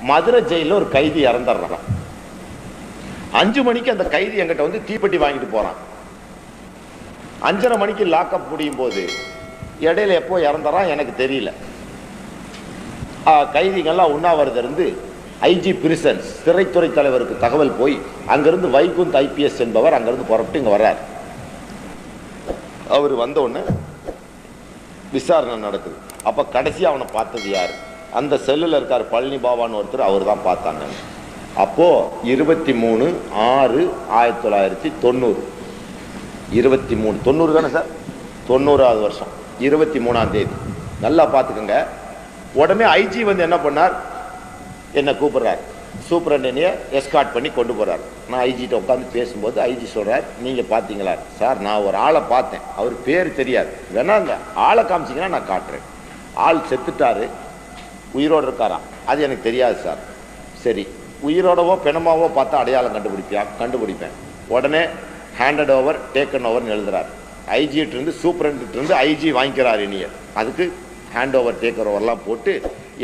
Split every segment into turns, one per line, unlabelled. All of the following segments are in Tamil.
மதுரை ஜெயிலில் ஒரு கைதி இறந்துடுறான். அஞ்சு மணிக்கு அந்த கைதி என்கிட்ட வந்து தீப்பெட்டி வாங்கிட்டு போறான். அஞ்சரை மணிக்கு லாக்அப் முடியும் போது இடையில எப்போ இறந்துறான் எனக்கு தெரியல. கைதிகள்லாம் உண்ணாவிரதம் இருந்து ஐஜி பிரிசன்ஸ் சிறைத்துறை தலைவருக்கு தகவல் போய் அங்கிருந்து வைகுந்த் ஐபிஎஸ் என்பவர் அங்கிருந்து புறப்பட்டு இங்க வர்றார். அவர் வந்த உடனே விசாரணை நடக்குது. அப்ப கடைசி அவனை பார்த்தது யாரு? அந்த செல்லில் இருக்கார் பழனி பாபான்னு ஒருத்தர் அவர் தான் பார்த்தாங்க. அப்போது இருபத்தி மூணு ஆறு ஆயிரத்தி தொள்ளாயிரத்தி தொண்ணூறு. இருபத்தி மூணு தொண்ணூறு தானே சார்? தொண்ணூறாவது வருஷம் இருபத்தி மூணாம் தேதி. நல்லா பார்த்துக்கோங்க. உடனே ஐஜி வந்து என்ன பண்ணார்? என்னை கூப்பிட்றாரு. சூப்பரண்டனியை எஸ்கார்ட் பண்ணி கொண்டு போகிறார் நான் ஐஜிட்ட உட்காந்து பேசும்போது ஐஜி சொல்கிறார் நீங்கள் பார்த்தீங்களா? சார் நான் ஒரு ஆளை பார்த்தேன். அவர் பேர் தெரியாது. வேணாங்க ஆளை காமிச்சிங்கன்னா நான் காட்டுறேன். ஆள் செத்துட்டாரு. உயிரோடு இருக்காராம் அது எனக்கு தெரியாது சார். சரி உயிரோடவோ பிணமாவோ பார்த்தா அடையாளம் கண்டுபிடிப்பியா? கண்டுபிடிப்பேன். உடனே ஹேண்டட் ஓவர் டேக்கன் ஓவர்னு எழுதுறாரு. ஐஜிகிட்டேருந்து இருந்து ஐஜி வாங்கிக்கிறார் இனிய. அதுக்கு ஹேண்ட் ஓவர் டேக்கர் ஓவர்லாம் போட்டு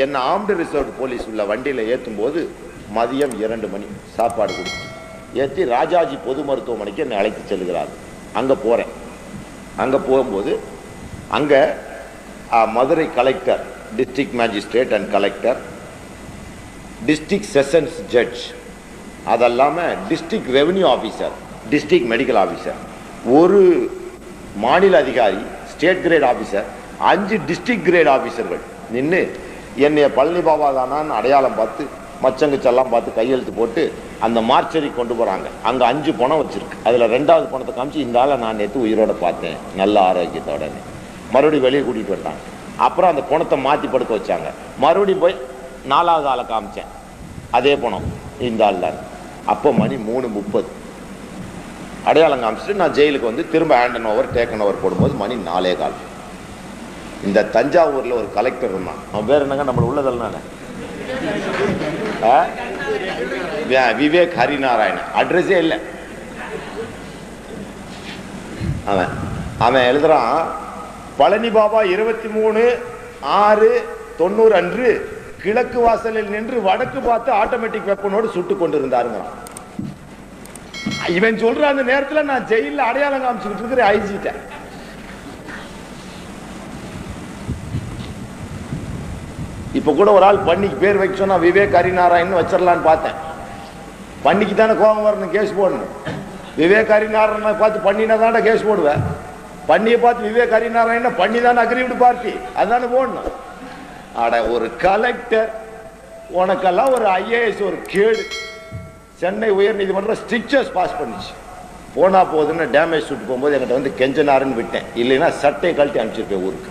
என்னை ஆம்டு ரிசர்வ் போலீஸ் உள்ள வண்டியில் ஏற்றும் போது மதியம் இரண்டு மணி சாப்பாடு கொடுத்து ஏற்றி ராஜாஜி பொது மருத்துவமனைக்கு என்னை அழைத்து செல்கிறார். அங்கே போகிறேன் அங்கே போகும்போது அங்கே Madurai collector district magistrate and collector district sessions judge அதல்லாமல் district revenue officer district medical officer ஒரு மாநில அதிகாரி ஸ்டேட் கிரேட் ஆஃபீஸர் அஞ்சு டிஸ்ட்ரிக்ட் கிரேட் ஆஃபீஸர்கள் நின்று என்னைய பழனி பாபா தானான்னு அடையாளம் பார்த்து மச்சங்குச்செல்லாம் பார்த்து கையெழுத்து போட்டு அந்த மார்ச்சரி கொண்டு போகிறாங்க அங்கே அஞ்சு பணம் வச்சுருக்கு. அதில் ரெண்டாவது பணத்தை காமிச்சு இந்த ஆளை நான் நேற்று உயிரோட பார்த்தேன். நல்ல ஆரோக்கியத்தோடனே மறுபடியும் வெளியே கூட்டிகிட்டு வந்தாங்க அப்புறம் அந்த குணத்தை மாற்றி படுக்க வச்சாங்க. மறுபடியும் போய் நாலாவது ஆளை காமிச்சேன். அதே பணம் இந்த ஆள் தான். அப்போ மணி மூணு முப்பது. அடையாளம் காமிச்சிட்டு நான் ஜெயிலுக்கு வந்து திரும்ப ஹேண்டன் ஓவர் டேக்கன் ஓவர் போடும்போது மணி நாலே கால். இந்த தஞ்சாவூர்ல ஒரு கலெக்டர் இருந்தான். அவன் பேர் என்னங்க? நம்மள உள்ளதெல்லாம் விவேக் ஹரிநாராயணன். அட்ரஸே இல்லை. அவன் அவன் எழுதுறான் பழனி பாபா இருபத்தி மூணு ஆறு தொண்ணூறு அன்று கிழக்கு வாசலில் நின்று வடக்கு பார்த்து ஆட்டோமேட்டிக் வெப்பனோடு சுட்டு கொண்டிருந்தாருங்க இவன் சொல்ற அந்த நேரத்துல நான் ஜெயில அடையாளம் காமிச்சுக்கிட்டு இருக்கிற ஐஜிட்ட இப்ப கூட ஒரு ஆள் பண்ணிக்கு பேர் வைக்க சொன்னா விவேக் ஹரிநாராயண் வச்சிடலான்னு பார்த்தேன். பண்ணிக்கு தானே கோபம் வரணும் கேஸ் போடணும். விவேக் ஹரிநாராயணனை பார்த்து பண்ணினா தானே கேஸ் போடுவேன் பண்ணியை பார்த்து விவேக் ஹரிநாராயண பண்ணி தான் அக்ரிவிட் பார்ட்டி அதுதானே போடணும். அட ஒரு கலெக்டர் உனக்கெல்லாம் ஒரு ஐஏஎஸ் ஒரு கேடு. சென்னை உயர் நீதிமன்றம் ஸ்டிச்சர்ஸ் பாஸ் பண்ணிச்சு. போனா போகுதுன்னு டேமேஜ் சுட்டு போகும்போது என்கிட்ட வந்து கெஞ்சனாருன்னு விட்டேன். இல்லைன்னா சட்டையை கழட்டி அனுப்பிச்சிருப்பேன் ஊருக்கு.